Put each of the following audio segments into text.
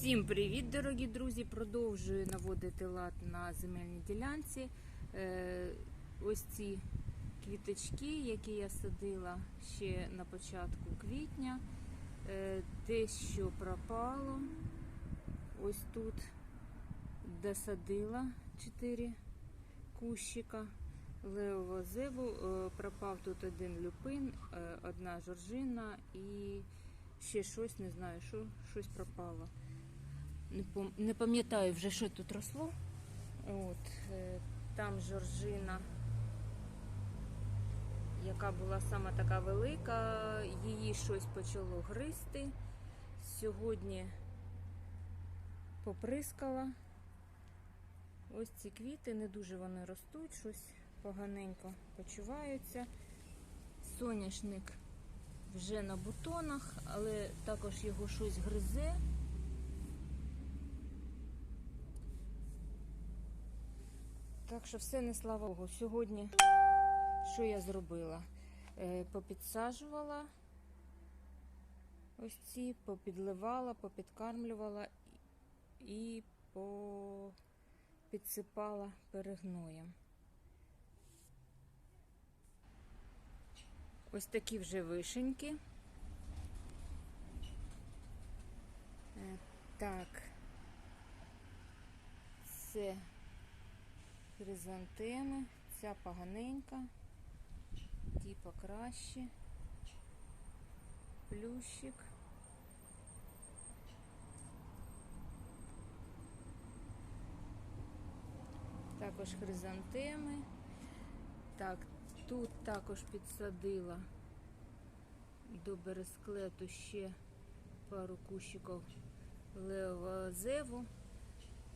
Всім привіт, дорогі друзі! Продовжую наводити лад на земельній ділянці. Е, ось ці квіточки, які я садила ще на початку квітня. Е, те, що пропало, ось тут досадила 4 кущика. Левого зеву Е, пропав тут один люпин, одна жоржина і ще щось, не знаю, що щось пропало. Не пам'ятаю вже, що тут росло. От, е, там жоржина, яка була саме така велика, її щось почало гризти. Сьогодні поприскала. Ось ці квіти, не дуже вони ростуть, щось поганенько почуваються. Соняшник вже на бутонах, але також його щось гризе. Так що все не слава Богу. Сьогодні що я зробила? Е, попідсаджувала ось ці, попідливала, попідкармлювала і попідсипала перегноєм. Ось такі вже вишеньки. Е, Так. Це хризантеми, ця поганенька, ті покраще, плющик. Також хризантеми. Так, тут також підсадила до бересклету ще пару кущиків левого зеву.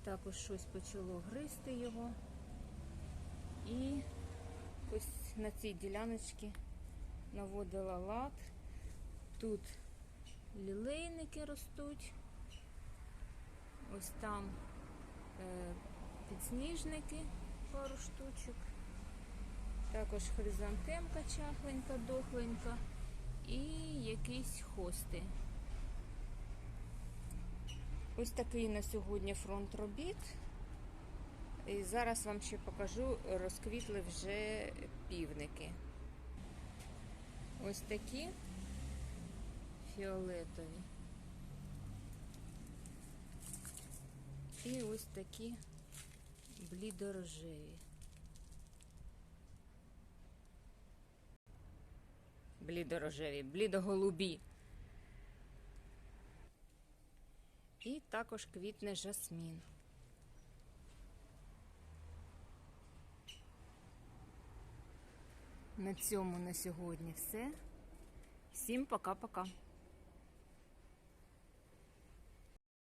Також щось почало гризти його. І ось на цій діляночці наводила лад. Тут лілейники ростуть. Ось там е, підсніжники, пару штучок. Також хризантемка чахленька, дохленька і якісь хости. Ось такий на сьогодні фронт робіт. І зараз вам ще покажу, розквітли вже півники. Ось такі фіолетові. І ось такі блідорожеві. Блідорожеві, блідоголубі. І також квітне жасмін. На цьому на сьогодні все. Всім пока-пока.